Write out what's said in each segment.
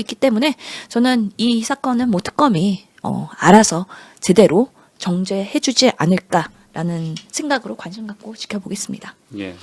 있기 때문에 저는 이 사건은 뭐 특검이 어, 알아서 제대로 정죄해주지 않을까라는 생각으로 관심 갖고 지켜보겠습니다. 예.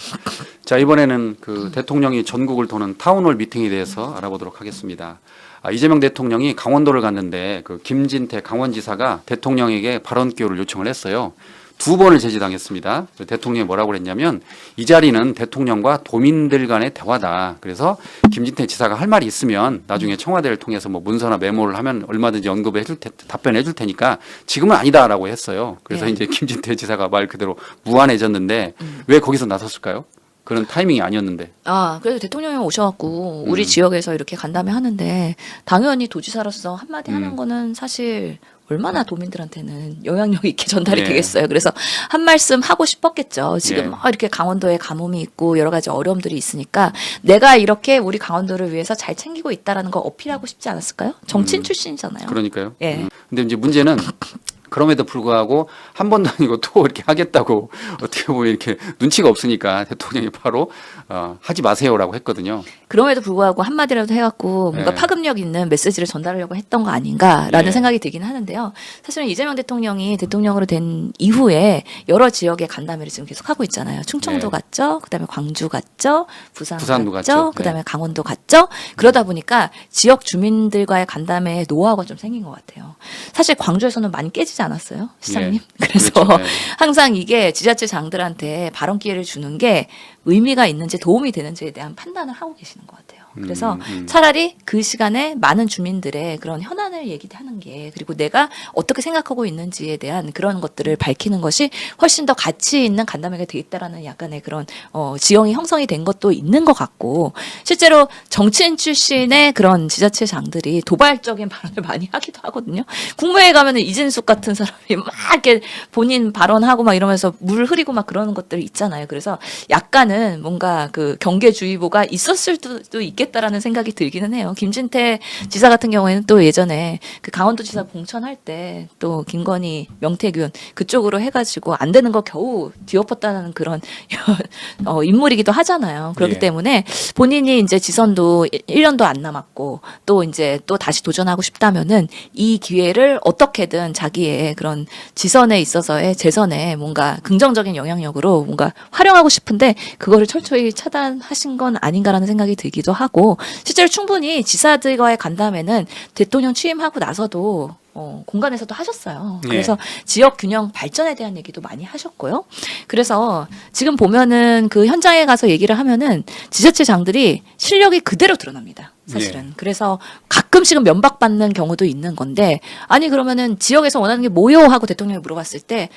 자 이번에는 그 대통령이 전국을 도는 타운홀 미팅에 대해서 알아보도록 하겠습니다. 아, 이재명 대통령이 강원도를 갔는데 그 김진태 강원지사가 대통령에게 발언 기호를 요청을 했어요. 두 번을 제지당했습니다. 그 대통령이 뭐라고 그랬냐면 이 자리는 대통령과 도민들 간의 대화다. 그래서 김진태 지사가 할 말이 있으면 나중에 청와대를 통해서 뭐 문서나 메모를 하면 얼마든지 언급해 줄 테, 답변해 줄 테니까 지금은 아니다라고 했어요. 그래서 예. 이제 김진태 지사가 말 그대로 무안해졌는데 왜 거기서 나섰을까요? 그런 타이밍이 아니었는데. 아, 그래서 대통령이 오셔갖고 우리 음. 지역에서 이렇게 간담회 하는데 당연히 도지사로서 한마디 음. 하는 거는 사실 얼마나 도민들한테는 영향력 있게 전달이 예. 되겠어요. 그래서 한 말씀 하고 싶었겠죠. 지금 예. 막 이렇게 강원도에 가뭄이 있고 여러 가지 어려움들이 있으니까 내가 이렇게 우리 강원도를 위해서 잘 챙기고 있다라는 거 어필하고 싶지 않았을까요? 정치인 음. 출신이잖아요. 그러니까요. 예. 음. 근데 이제 문제는 그럼에도 불구하고 한 번도 아니고 또 이렇게 하겠다고 어떻게 보면 이렇게 눈치가 없으니까 대통령이 바로 어, 하지 마세요라고 했거든요. 그럼에도 불구하고 한마디라도 해갖고 뭔가 네. 파급력 있는 메시지를 전달하려고 했던 거 아닌가라는 네. 생각이 들긴 하는데요. 사실은 이재명 대통령이 대통령으로 된 이후에 여러 지역에 간담회를 지금 계속 하고 있잖아요. 충청도 네. 갔죠. 그다음에 광주 갔죠. 부산 부산도 갔죠. 갔죠. 네. 그다음에 강원도 갔죠. 그러다 보니까 지역 주민들과의 간담회에 노하우가 좀 생긴 것 같아요. 사실 광주에서는 많이 깨지지 않았어요, 시장님. 예. 그래서 그렇죠. 예. 항상 이게 지자체 장들한테 발언 기회를 주는 게 의미가 있는지 도움이 되는지에 대한 판단을 하고 계시는 것 같아요. 그래서 음, 음. 차라리 그 시간에 많은 주민들의 그런 현안을 얘기하는 게 그리고 내가 어떻게 생각하고 있는지에 대한 그런 것들을 밝히는 것이 훨씬 더 가치 있는 간담회가 되겠다라는 약간의 그런 어, 지형이 형성이 된 것도 있는 것 같고 실제로 정치인 출신의 그런 지자체장들이 도발적인 발언을 많이 하기도 하거든요. 국무회에 가면은 이진숙 같은 사람이 막 이렇게 본인 발언하고 막 이러면서 물 흐리고 막 그러는 것들이 있잖아요. 그래서 약간은 뭔가 그 경계주의보가 있었을 수도 있겠 다라는 생각이 들기는 해요. 김진태 지사 같은 경우에는 또 예전에 그 강원도 지사 공천할 때 또 김건희, 명태균 그쪽으로 해가지고 안 되는 거 겨우 뒤엎었다는 그런 어, 인물이기도 하잖아요. 그렇기 예. 때문에 본인이 이제 지선도 1년도 안 남았고 또 이제 또 다시 도전하고 싶다면은 이 기회를 어떻게든 자기의 그런 지선에 있어서의 재선에 뭔가 긍정적인 영향력으로 뭔가 활용하고 싶은데 그거를 철저히 차단하신 건 아닌가라는 생각이 들기도 하고 실제로 충분히 지사들과의 간담회는 대통령 취임하고 나서도 어, 공간에서도 하셨어요. 예. 그래서 지역 균형 발전에 대한 얘기도 많이 하셨고요. 그래서 지금 보면은 그 현장에 가서 얘기를 하면은 지자체 장들이 실력이 그대로 드러납니다. 사실은. 예. 그래서 가끔씩은 면박받는 경우도 있는 건데 아니 그러면은 지역에서 원하는 게 뭐요 하고 대통령이 물어봤을 때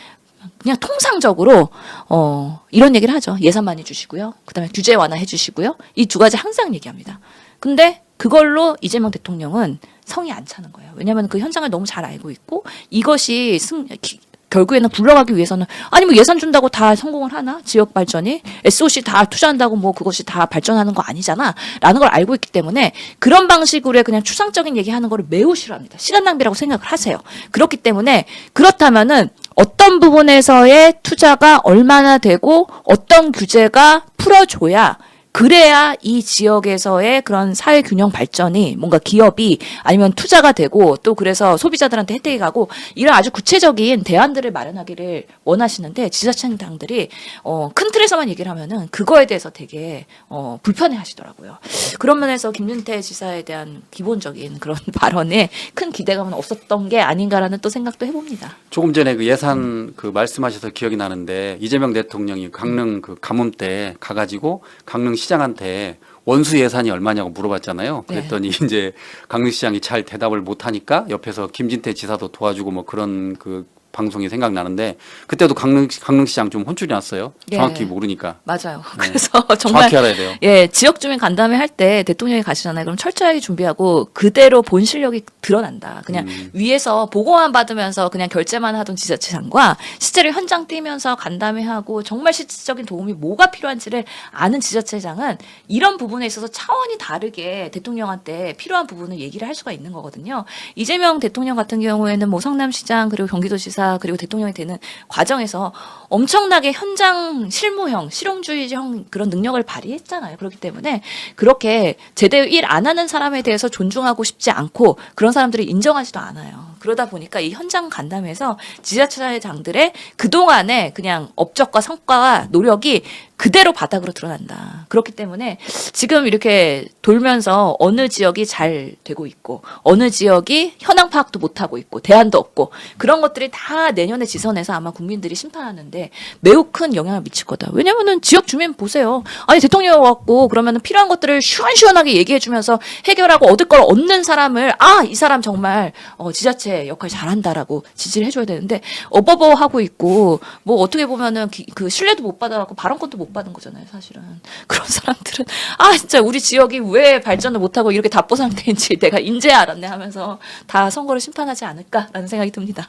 그냥 통상적으로 어 이런 얘기를 하죠. 예산 많이 주시고요. 그다음에 규제 완화해 주시고요. 이 두 가지 항상 얘기합니다. 근데 그걸로 이재명 대통령은 성이 안 차는 거예요. 왜냐하면 그 현장을 너무 잘 알고 있고 이것이 승 기- 결국에는 굴러가기 위해서는 아니 뭐 예산 준다고 다 성공을 하나 지역 발전이 SOC 다 투자한다고 뭐 그것이 다 발전하는 거 아니잖아라는 걸 알고 있기 때문에 그런 방식으로의 그냥 추상적인 얘기하는 거를 매우 싫어합니다. 시간 낭비라고 생각을 하세요. 그렇기 때문에 그렇다면은 어떤 부분에서의 투자가 얼마나 되고 어떤 규제가 풀어줘야 그래야 이 지역에서의 그런 사회 균형 발전이 뭔가 기업이 아니면 투자가 되고 또 그래서 소비자들한테 혜택이 가고 이런 아주 구체적인 대안들을 마련하기를 원하시는데 지자체장들이 어, 큰 틀에서만 얘기를 하면은 그거에 대해서 되게 어, 불편해 하시더라고요. 그런 면에서 김윤태 지사에 대한 기본적인 그런 발언에 큰 기대감은 없었던 게 아닌가라는 또 생각도 해봅니다. 조금 전에 그 예산 그 말씀하셔서 기억이 나는데 이재명 대통령이 강릉 그 가뭄 때 가가지고 강릉 시 장한테 원수 예산이 얼마냐고 물어봤잖아요. 네. 그랬더니 이제 강릉시장이 잘 대답을 못하니까 옆에서 김진태 지사도 도와주고 뭐 그런 그 방송이 생각나는데 그때도 강릉 강릉시장 좀 혼쭐이 났어요. 네. 정확히 모르니까 맞아요. 네. 그래서 정말 정확히 알아야 돼요. 예, 지역 주민 간담회 할 때 대통령이 가시잖아요. 그럼 철저하게 준비하고 그대로 본 실력이 드러난다. 그냥 음. 위에서 보고만 받으면서 그냥 결제만 하던 지자체장과 실제로 현장 뛰면서 간담회하고 정말 실질적인 도움이 뭐가 필요한지를 아는 지자체장은 이런 부분에 있어서 차원이 다르게 대통령한테 필요한 부분을 얘기를 할 수가 있는 거거든요. 이재명 대통령 같은 경우에는 뭐 성남시장 그리고 경기도지사 경기지사 그리고 대통령이 되는 과정에서 엄청나게 현장 실무형, 실용주의형 그런 능력을 발휘했잖아요. 그렇기 때문에 그렇게 제대로 일 안 하는 사람에 대해서 존중하고 싶지 않고 그런 사람들을 인정하지도 않아요. 그러다 보니까 이 현장 간담회에서 지자체장들의 그동안의 그냥 업적과 성과와 노력이 그대로 바닥으로 드러난다. 그렇기 때문에 지금 이렇게 돌면서 어느 지역이 잘 되고 있고 어느 지역이 현황 파악도 못 하고 있고 대안도 없고 그런 것들이 다 내년에 지선에서 아마 국민들이 심판하는데 매우 큰 영향을 미칠 거다. 왜냐면은 지역 주민 보세요. 아니 대통령 왔고 그러면은 필요한 것들을 시원시원하게 얘기해 주면서 해결하고 얻을 걸 얻는 사람을 아 이 사람 정말 어, 지자체 역할 잘한다라고 지지를 해줘야 되는데 어버버 하고 있고 뭐 어떻게 보면은 기- 그 신뢰도 못 받아갖고 발언권도 못 받은 거잖아요 사실은 그런 사람들은 아 진짜 우리 지역이 왜 발전을 못하고 이렇게 답보 상태인지 내가 인제 알았네 하면서 다 선거를 심판하지 않을까라는 생각이 듭니다.